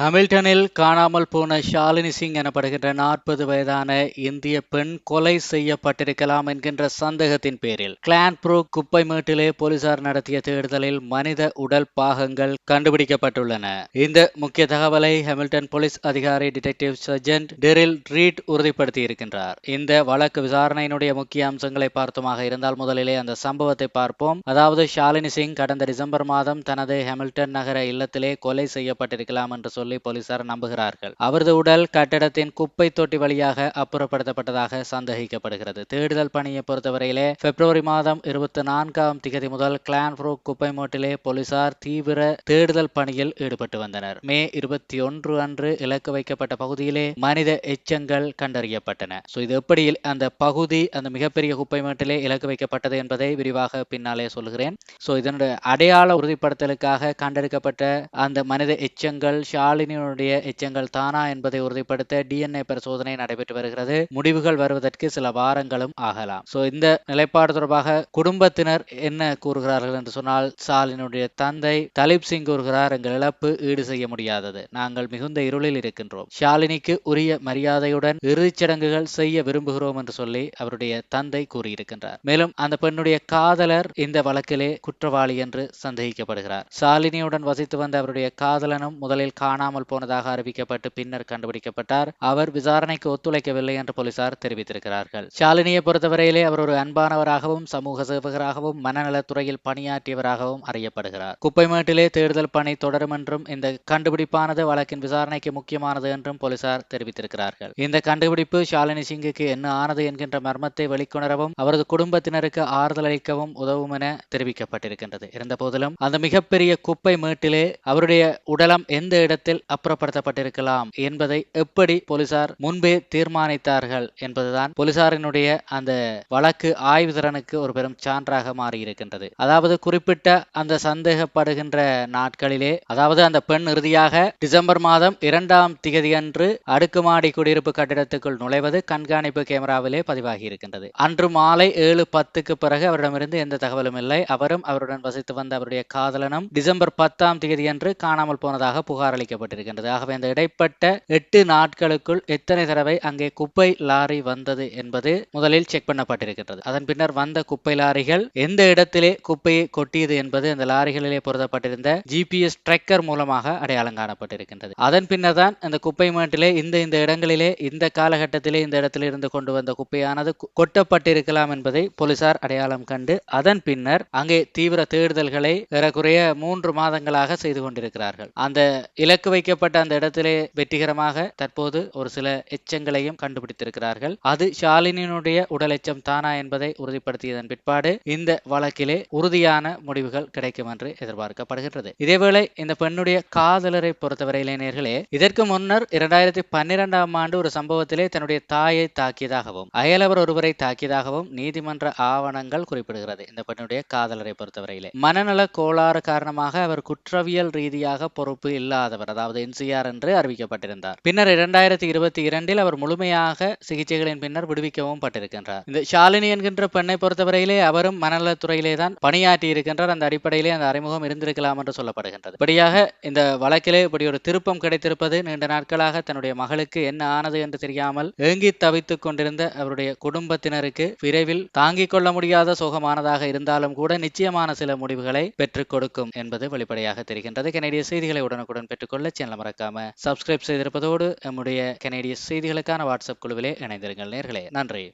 ஹமில்டனில் காணாமல் போன ஷாலினி சிங் எனப்படுகின்ற நாற்பது வயதான இந்திய பெண் கொலை செய்யப்பட்டிருக்கலாம் என்கின்ற சந்தேகத்தின் பேரில். கிளான்புரோ குப்பை மேட்டிலே போலீசார் நடத்திய தேடுதலில் மனித உடல் பாகங்கள் கண்டுபிடிக்கப்பட்டுள்ளன. இந்த முக்கிய தகவலை ஹமில்டன் போலீஸ் அதிகாரி டிடெக்டிவ் சர்ஜென்ட் டெரில் ரீட் உறுதிப்படுத்தி இருக்கின்றார் இந்த வழக்கு விசாரணையினுடைய முக்கிய அம்சங்களை பார்த்துமாக இருந்தால் முதலிலே அந்த சம்பவத்தை பார்ப்போம். அதாவது ஷாலினி சிங் கடந்த டிசம்பர் மாதம் தனது ஹமில்டன் நகர இல்லத்திலே கொலை செய்யப்பட்டிருக்கலாம் என்று சொல்லி சொல்லி போலீசார் நம்புகிறார்கள். அவரது உடல் கட்டடத்தின் குப்பை தொட்டி வழியாக அப்புறப்படுத்தப்பட்டதாக சந்தேகிக்கப்படுகிறது. தேடுதல் பணியை பொறுத்தவரையிலே பிப்ரவரி மாதம் இருபத்தி நான்காம் திகதி முதல் கிளான்ப்ரோ குப்பை மோட்டிலே போலீசார் தீவிர தேடுதல் பணியில் ஈடுபட்டு வந்தனர். மே இருபத்தி ஒன்று அன்று இலக்கு வைக்கப்பட்ட பகுதியிலே மனித எச்சங்கள் கண்டறியப்பட்டன. ஸோ இது எப்படி அந்த பகுதி அந்த மிகப்பெரிய குப்பை மேட்டிலே இலக்கு வைக்கப்பட்டது என்பதை விரிவாக பின்னாலே சொல்கிறேன் ஸோ இதனுடைய அடையாள உறுதிப்படுத்தலுக்காக கண்டெடுக்கப்பட்ட அந்த மனித எச்சங்கள் ஷால் ஷாலினியினுடைய எச்சங்கள் தானா என்பதை உறுதிப்படுத்த டிஎன்ஏ பரிசோதனை நடைபெற்று வருகிறது. முடிவுகள் வருவதற்கு சில வாரங்களும் ஆகலாம். சோ இந்த நிலைப்பாடு தொடர்பாக குடும்பத்தினர் என்ன கூறுகிறார்கள் என்று சொன்னால் ஷாலினுடைய தந்தை தலிப் சிங் கூறுகிறார் எங்கள் இழப்பு ஈடு செய்ய முடியாதது. நாங்கள் மிகுந்த இருளில் இருக்கின்றோம். ஷாலினிக்கு உரிய மரியாதையுடன் இறுதிச் சடங்குகள் செய்ய விரும்புகிறோம் என்று சொல்லி அவருடைய தந்தை கூறியிருக்கின்றார். மேலும் அந்த பெண்ணுடைய காதலர் இந்த வழக்கிலே குற்றவாளி என்று சந்தேகிக்கப்படுகிறார். ஷாலினியுடன் வசித்து வந்த அவருடைய காதலனும் முதலில் காண காணாமல் போனதாக அறிவிக்கப்பட்டு பின்னர் கண்டுபிடிக்கப்பட்டார். அவர் விசாரணைக்கு ஒத்துழைக்கவில்லை என்று போலீசார் தெரிவித்திருக்கிறார்கள். ஷாலினியை பொறுத்தவரையிலே அவர் ஒரு அன்பானவராகவும் சமூக சேவகராகவும் மனநலத்துறையில் பணியாற்றியவராகவும் அறியப்படுகிறார். குப்பைமேட்டிலே தேடுதல் பணி தொடரும் என்றும் இந்த கண்டுபிடிப்பானது வழக்கின் விசாரணைக்கு முக்கியமானது என்றும் போலீசார் தெரிவித்திருக்கிறார்கள். இந்த கண்டுபிடிப்பு ஷாலினி சிங்குக்கு என்ன ஆனது என்கின்ற மர்மத்தை வெளிக்கொணரவும் அவரது குடும்பத்தினருக்கு ஆறுதல் அளிக்கவும் உதவும் என தெரிவிக்கப்பட்டிருக்கின்றது. இருந்த போதிலும் அந்த மிகப்பெரிய குப்பை மேட்டிலே அவருடைய உடலம் எந்த இடத்தில் அப்புறப்படுத்தப்பட்டிருக்கலாம் என்பதை எப்படி போலீசார் முன்பே தீர்மானித்தார்கள் என்பதுதான் போலீசாரினுடைய அந்த வழக்கு ஆய்வு திறனுக்கு ஒரு பெரும் சான்றாக மாறியிருக்கின்றது. அதாவது குறிப்பிட்ட அந்த சந்தேகப்படுகின்ற நாட்களிலே அதாவது அந்த பெண் இறுதியாக டிசம்பர் மாதம் இரண்டாம் திகதியன்று அடுக்குமாடி குடியிருப்பு கட்டிடத்துக்குள் நுழைவது கண்காணிப்பு கேமராவிலே பதிவாகி இருக்கின்றது அன்று மாலை ஏழு பத்துக்கு பிறகு அவரிடமிருந்து எந்த தகவலும் இல்லை. அவரும் அவருடன் வசித்து வந்த அவருடைய காதலனும் டிசம்பர் பத்தாம் தேதியன்று காணாமல் போனதாக புகார் அளிக்கப்பட்டது செய்யப்பட்டிருக்கின்றது ஆகவே அந்த இடைப்பட்ட எட்டு நாட்களுக்குள் எத்தனை தடவை அங்கே குப்பை லாரி வந்தது என்பது முதலில் செக் பண்ணப்பட்டிருக்கின்றது. அதன் பின்னர் வந்த குப்பை லாரிகள் எந்த இடத்திலே குப்பையை கொட்டியது என்பது அந்த லாரிகளிலே பொருத்தப்பட்டிருந்த ஜிபிஎஸ் ட்ரெக்கர் மூலமாக அடையாளம் காணப்பட்டிருக்கின்றது. அதன் பின்னர் தான் அந்த குப்பை மேட்டிலே இந்த இந்த இடங்களிலே இந்த காலகட்டத்திலே இந்த இடத்தில் இருந்து கொண்டு வந்த குப்பையானது கொட்டப்பட்டிருக்கலாம் என்பதை போலீசார் அடையாளம் கண்டு அதன் பின்னர் அங்கே தீவிர தேடுதல்களை ஏறக்குறைய மூன்று மாதங்களாக செய்து கொண்டிருக்கிறார்கள். அந்த இலக்கு வைக்கப்பட்ட அந்த இடத்திலே வெற்றிகரமாக தற்போது ஒரு சில எச்சங்களையும் கண்டுபிடித்திருக்கிறார்கள். அது ஷாலினியினுடைய உடல் எச்சம் தானா என்பதை உறுதிப்படுத்தியதன் பிற்பாடு இந்த வழக்கிலே உறுதியான முடிவுகள் கிடைக்கும் என்று எதிர்பார்க்கப்படுகின்றது. இதேவேளை இந்த பெண்ணுடைய காதலரை பொறுத்தவரை இளைஞர்களே இதற்கு முன்னர் இரண்டாயிரத்தி பன்னிரெண்டாம் ஆண்டு ஒரு சம்பவத்திலே தன்னுடைய தாயை தாக்கியதாகவும் அயலவர் ஒருவரை தாக்கியதாகவும் நீதிமன்ற ஆவணங்கள் குறிப்பிடுகிறது இந்த பெண்ணுடைய காதலரை பொறுத்தவரையிலே. மனநல கோளாறு காரணமாக அவர் குற்றவியல் ரீதியாக பொறுப்பு இல்லாதவர். அதாவது என்சிஆர் என்று அறிவிக்கப்பட்டிருந்தார். பின்னர் இரண்டாயிரத்தி இருபத்தி இரண்டில் அவர் முழுமையாக சிகிச்சைகளின் பின்னர் விடுவிக்கவும் பட்டிருக்கின்றார். இந்த ஷாலினி என்கின்ற பெண்ணை பொறுத்தவரையிலே அவரும் மனநலத்துறையிலே தான் பணியாற்றி இருக்கின்றார் அந்த அடிப்படையிலே அந்த அறிமுகம் இருந்திருக்கலாம் என்று சொல்லப்படுகின்றது. இப்படியாக இந்த வழக்கிலே இப்படி ஒரு திருப்பம் கிடைத்திருப்பது நீண்ட நாட்களாக தன்னுடைய மகளுக்கு என்ன ஆனது என்று தெரியாமல் ஏங்கி தவித்துக் கொண்டிருந்த அவருடைய குடும்பத்தினருக்கு விரைவில் தாங்கிக் கொள்ள முடியாத சோகமானதாக இருந்தாலும் கூட நிச்சயமான சில முடிவுகளை பெற்றுக் கொடுக்கும் என்பது வெளிப்படையாக தெரிகின்றது. கனடிய செய்திகளை உடனுக்குடன் பெற்றுக்கொள்ள சேனலை மறக்காம சப்ஸ்கிரைப் செய்திருப்பதோடு நம்முடைய கனேடிய செய்திகளுக்கான வாட்ஸ்அப் குழுவிலே இணைந்திருங்கள் நேர்களே. நன்றி.